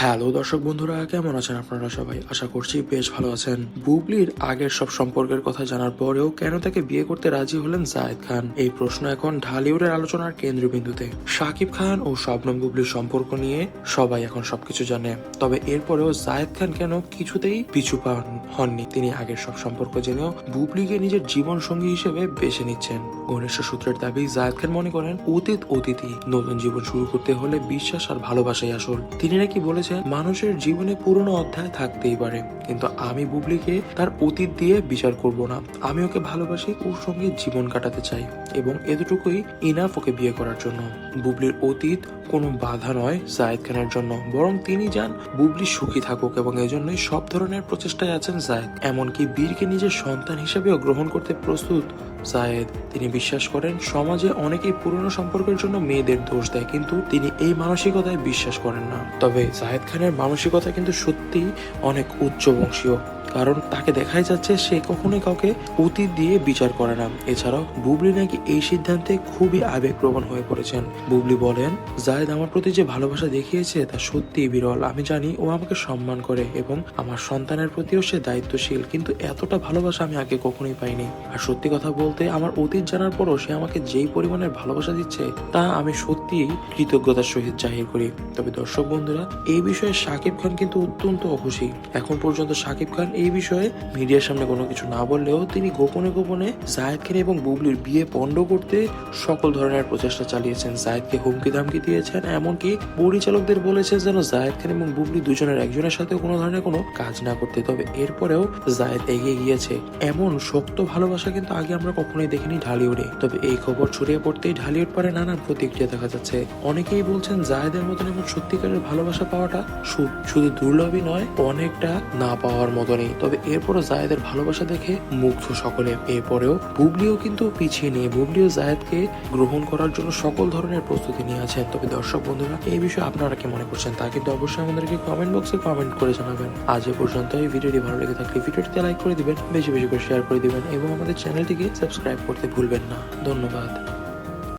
Hello দর্শক বন্ধুরা, কেমন আছেন আপনারা সবাই? আশা করছি বেশ ভালো আছেন। বুবলির আগের সব সম্পর্কের কথা জানার পরেও কেন তাকে বিয়ে করতে রাজি হলেন জায়েদ খান? এই প্রশ্ন এখন ঢালিউডের আলোচনার কেন্দ্রবিন্দুতে। শাকিব খান ও শবনম বুবলির সম্পর্ক নিয়ে সবাই এখন সবকিছু জানে। তবে এরপরেও জায়েদ খান কেন কিছুতেই পিছু পান হননি? তিনি আগের সব সম্পর্ক জেনেও বুবলিকে নিজের জীবন সঙ্গী হিসেবে বেছে নিচ্ছেন। ঘনিষ্ঠ সূত্রের দাবি, জায়েদ খান মনে করেন অতীত অতিথি। নতুন জীবন শুরু করতে হলে বিশ্বাস আর ভালোবাসাই আসল। তিনি নাকি বলেছেন মানুষের জীবনে পুরনো অধ্যায় থাকতেই পারে, কিন্তু আমি বুবলিকে তার অতীত দিয়ে বিচার করব না। আমি ওকে ভালোবাসি, ওর সঙ্গে জীবন কাটাতে চাই, এবং এতটুকুই ইনাফ ওকে বিয়ে করার জন্য। বুবলির অতীত কোনো বাধা নয় জায়েদ খানের জন্য, বরং তিনি যান বুবলি সুখী থাকুক এবং এজন্যই সব ধরনের প্রচেষ্টায় আছেন জায়েদ। এমনকি বীরকে নিজের সন্তান হিসেবেও গ্রহণ করতে প্রস্তুত জায়েদ। তিনি বিশ্বাস করেন, সমাজে অনেকেই পুরনো সম্পর্কের জন্য মেয়েদের দোষ দেয়, কিন্তু তিনি এই মানসিকতায় বিশ্বাস করেন না। তবে জায়েদ খানের মানসিকতা কিন্তু সত্যিই অনেক উচ্চ বংশীয় কারণ তাকে দেখাই যাচ্ছে সে কখনোই কাউকে অতীত দিয়ে বিচার করে না। এছাড়াও বুবলি নাকি এই সিদ্ধান্তে খুবই আবেগপ্রবণ হয়ে পড়েছেন। বুবলি বলেন, জায়েদ আমার প্রতি যে ভালোবাসা দেখিয়েছে তা সত্যি বিরল। আমি জানি ও আমাকে সম্মান করে এবং আমার সন্তানের প্রতিও সে দায়িত্বশীল, কিন্তু এতটা ভালোবাসা আমি আগে কখনোই পাইনি। আর সত্যি কথা বলতে, আমার অতীত জানার পরও সে আমাকে যেই পরিমাণের ভালোবাসা দিচ্ছে, তা আমি সত্যিই কৃতজ্ঞতার সহিত জাহির করি। তবে দর্শক বন্ধুরা এই বিষয়ে শাকিব খান কিন্তু অত্যন্ত অখুশি এখন পর্যন্ত শাকিব খান এই বিষয়ে মিডিয়ার সামনে কোনো কিছু না বললেও তিনি গোপনে গোপনে জায়েদ খান এবং বুবলির বিয়ে পণ্ড করতে সকল ধরনের প্রচেষ্টা চালিয়েছেন। জায়েদকে হুমকি ধামকি দিয়েছেন, এমনকি পরিচালকদের বলেছেন যেন জায়েদ খান এবং বুবলি দুজনের একজনের সাথে কোনো ধরনের কোনো কাজ না করতে। তবে এরপরেও জায়েদ এগিয়ে গিয়েছে। এমন শক্ত ভালোবাসা কিন্তু আগে আমরা কখনোই দেখিনি ঢালিউডে। তবে এই খবর ছড়িয়ে পড়তেই ঢালিউড পারে নানান প্রতিক্রিয়া দেখা যাচ্ছে। অনেকেই বলছেন জায়েদের মতন এমন সত্যিকারের ভালোবাসা পাওয়াটা শুধু দুর্লভই নয়, অনেকটা না পাওয়ার মতনই। তবে এরপরও জায়েদের ভালোবাসা দেখে মুগ্ধ সকলে। এরপরেও বুবলিও কিন্তু পিছিয়ে নিয়ে বুবলিও জায়েদকে গ্রহণ করার জন্য সকল ধরনের প্রস্তুতি নিয়ে আছেন। তবে দর্শক বন্ধুরা, এই বিষয়ে আপনারা কি মনে করছেন তা কিন্তু অবশ্যই আমাদেরকে কমেন্ট বক্সে কমেন্ট করে জানাবেন। আজ এ পর্যন্ত এই ভিডিওটি ভালো লেগে থাকলে ভিডিওটিতে লাইক করে দিবেন, বেশি বেশি করে শেয়ার করে দিবেন এবং আমাদের চ্যানেলটিকে সাবস্ক্রাইব করতে ভুলবেন না। ধন্যবাদ।